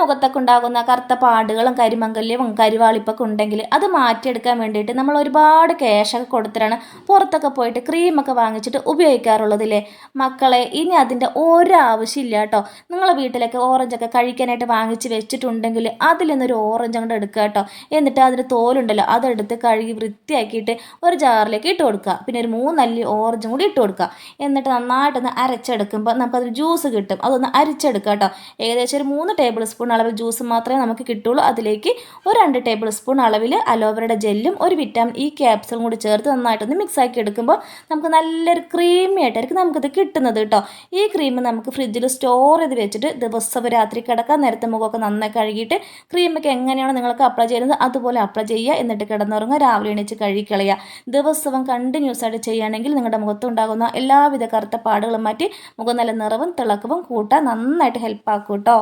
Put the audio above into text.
മുഖത്തൊക്കെ കറുത്ത പാടുകളും കരിമങ്കല്യവും കരിവാളിപ്പൊക്കെ ഉണ്ടെങ്കിൽ അത് മാറ്റിയെടുക്കാൻ വേണ്ടിയിട്ട് നമ്മൾ ഒരുപാട് ക്യാഷൊക്കെ കൊടുത്തിട്ടാണ് പുറത്തൊക്കെ പോയിട്ട് ക്രീമൊക്കെ വാങ്ങിച്ചിട്ട് ഉപയോഗിക്കാറുള്ളതില്ലേ? മക്കളെ ഇനി അതിന്റെ ഒരാവശ്യമില്ല കേട്ടോ. നിങ്ങളെ വീട്ടിലൊക്കെ ഓറഞ്ചൊക്കെ കഴിക്കാനായിട്ട് വാങ്ങിച്ച് വെച്ചിട്ടുണ്ടെങ്കിൽ അതിൽ നിന്നൊരു ഓറഞ്ച് അങ്ങോട്ട് എടുക്കുക കേട്ടോ. എന്നിട്ട് അതിന്റെ തോലുണ്ടല്ലോ അതെടുത്ത് കഴുകി വൃത്തിയാക്കിയിട്ട് ഒരു ജാറിലേക്ക് ഇട്ട് കൊടുക്കുക. പിന്നെ ഒരു മൂന്നല്ലി ഓറഞ്ചും കൂടി ഇട്ട് കൊടുക്കുക. എന്നിട്ട് നന്നായിട്ടൊന്ന് അരച്ചെടുക്കുമ്പോൾ നമുക്കതൊരു ജ്യൂസ് കിട്ടും. അതൊന്ന് അരിച്ചെടുക്കുക കേട്ടോ. ഏകദേശം ഒരു മൂന്ന് ടേബിൾ സ്പൂൺ അളവിൽ ജ്യൂസ് മാത്രമേ നമുക്ക് കിട്ടുള്ളൂ. അതിലേക്ക് ഒരു രണ്ട് ടേബിൾ സ്പൂൺ അളവിൽ അലോവറയുടെ ജെല്ലും ഒരു വിറ്റാമിൻ ഇ ക്യാപ്സും കൂടി ചേർത്ത് നന്നായിട്ടൊന്ന് മിക്സ് ആക്കി എടുക്കുമ്പോൾ നമുക്ക് നല്ലൊരു ക്രീമി ആയിട്ടായിരിക്കും നമുക്കിത് കിട്ടുന്നത് കേട്ടോ. ഈ ക്രീം നമുക്ക് ഫ്രിഡ്ജിൽ സ്റ്റോർ ചെയ്ത് വെച്ചിട്ട് ദിവസവും രാത്രി കിടക്കാൻ നേരത്തെ മുഖമൊക്കെ നന്നായി കഴുകിയിട്ട് ക്രീമൊക്കെ എങ്ങനെയാണ് നിങ്ങൾക്ക് അപ്ലൈ ചെയ്യുന്നത് അതുപോലെ അപ്ലൈ ചെയ്യുക. എന്നിട്ട് കിടന്നുറങ്ങുക രാവിലെ എണീച്ച് കഴുകിക്കളയുക. ദിവസവും കണ്ടിന്യൂസ് ആയിട്ട് ചെയ്യുകയാണെങ്കിൽ നിങ്ങളുടെ മുഖത്തുണ്ടാകുന്ന എല്ലാവിധ കറുത്ത പാടുകളും മാറ്റി മുഖം നല്ല നിറവും തിളക്കവും കൂട്ടാൻ നന്നായിട്ട് ഹെൽപ്പ് ആക്കും കേട്ടോ.